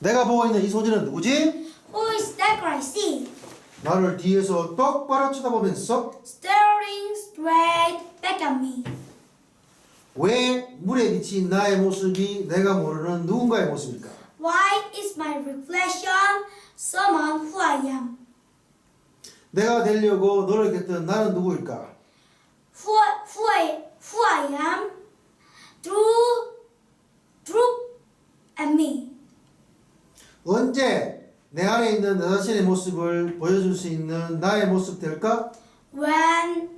내가 보고 있는 이 소년은 누구지? Who is that I see? 나를 뒤에서 똑바로 쳐다보면서 Staring straight back at me. 왜 물에 비친 나의 모습이 내가 모르는 누군가의 모습일까? Why is my reflection someone who I am? 내가 되려고 노력했던 나는 누구일까? Who, who, I, who I am? Through, through at me. 언제 내 안에 있는 나 자신의 모습을 보여줄 수 있는 나의 모습 될까? When,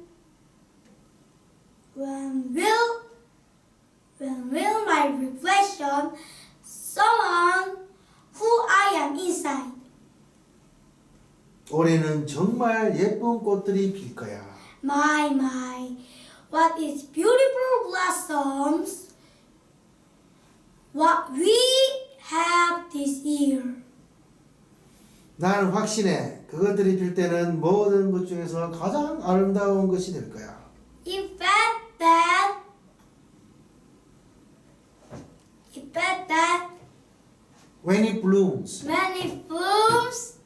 when will, when will my reflection someone who I am inside? 올해는 정말 예쁜 꽃들이 필 거야. My, my, what is beautiful blossoms what we have this year. 나는 확신해. 그것들이 필 때는 모든 것 중에서 가장 아름다운 것이 될 거야. In fact, that, in fact, that When it blooms, when it blooms,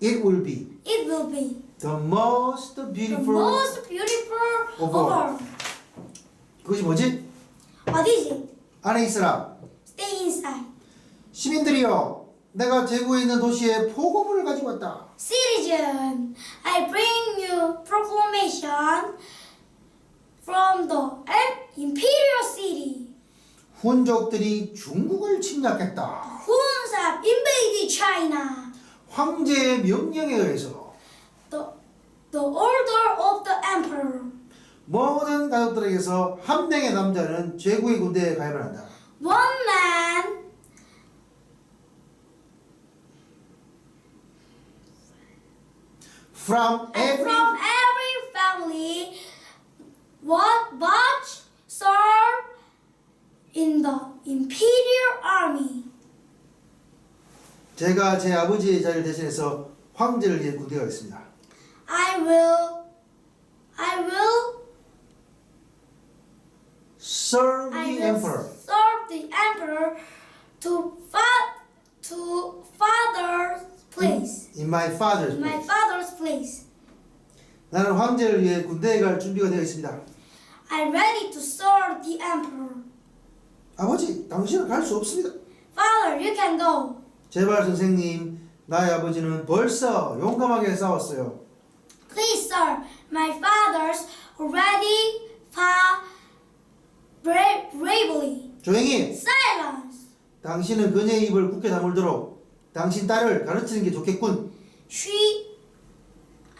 it will be it will be the most the beautiful. most beautiful of all. 그것이 뭐지? What is it? 안에 있으라. 시민들이여, 내가 제구에 있는 도시에 포고물을 가지고 왔다. Citizen, I bring you proclamation from the imperial city. 훈족들이 중국을 침략했다. Huns have invaded China. 황제의 명령에 의해서 The, the order of the emperor. 모든 가족들에게서 한 명의 남자는 제국의 군대에 가입을 한다. One man From and every from every family what but serve in the imperial army. 제가 제 아버지의 자리를 대신해서 황제를 위해 군대가 있습니다. I will I will Serve I the will emperor. serve the emperor to fa- to father's place. In my father's My place. father's Place. 나는 황제를 위해 군대에 갈 준비가 되어 있습니다. I'm ready to serve the emperor. 아버지, 당신은 갈 수 없습니다. Father, you can go. 제발 선생님, 나의 아버지는 벌써 용감하게 싸웠어요. Please, sir. My father's already fought bra- bravely. 조용히. Silence. 당신은 그녀의 입을 굳게 다물도록 당신 딸을 가르치는 게 좋겠군. She,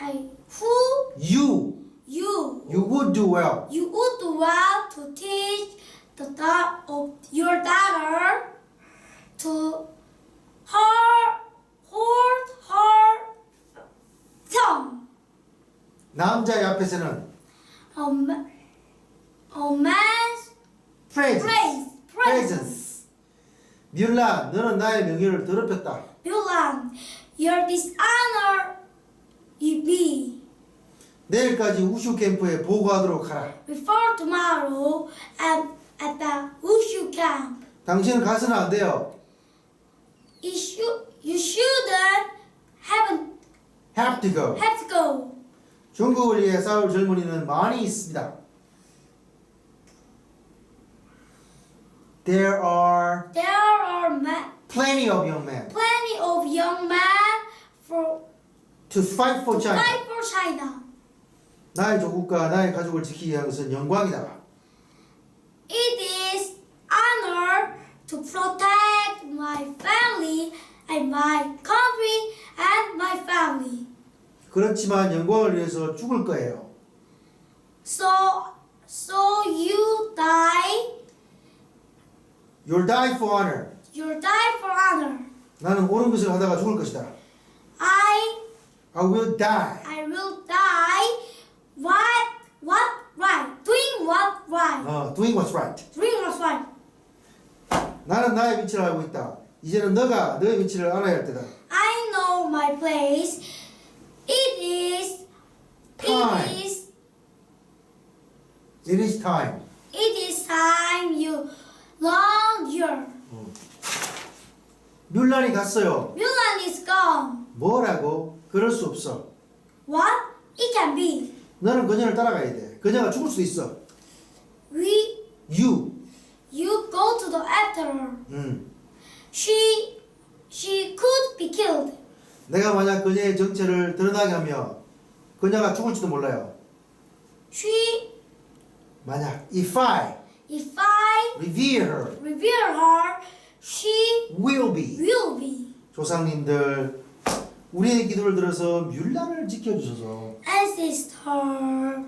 I, who, You, you, you would do well. you would do well to teach the da- of your daughter to her, hold her tongue. 남자의 앞에서는 A, ma- a man's presence. praise, presence. 뮬라, 너는 나의 명예를 더럽혔다. Mulan, your dishonor be. 내일까지 우슈 캠프에 보고하도록 하라. Before tomorrow at, at the Wushu camp. 당신은 가서는 안 돼요. You, should, you shouldn't have, Have to go. have to go. 중국을 위해 싸울 젊은이는 많이 있습니다. There are There are ma- plenty of young men plenty of young men to fight for China. fight for China. 나의 조국과 나의 가족을 지키기 위한 것은 영광이다. It is honor to protect my family and my country and my family. 그렇지만 영광을 위해서 죽을 거예요. So, so you die, You'll die for honor. you die for honor. 나는 옳은 것을 하다가 죽을 것이다. I, will die. I will die. What, what right? Doing what right? 어, doing what's right. Doing what's right. 나는 나의 위치를 알고 있다. 이제는 너가 너의 위치를 알아야 할 때다. I know my place. It is, Time. it is, It is time. it is time you long year. 뮬란이 갔어요. Mulan is gone. 뭐라고? 그럴 수 없어. What? It can be. 너는 그녀를 따라가야 돼. 그녀가 죽을 수도 있어. We, You. you go to the after her. 음. She, she could be killed. 내가 만약 그녀의 정체를 드러나게 하면 그녀가 죽을지도 몰라요. She, 만약 if I if I reveal her, reveal her, she will be. will be. 조상님들 우리의 기도를 들어서 뮬란을 지켜주셔서 Ancestor,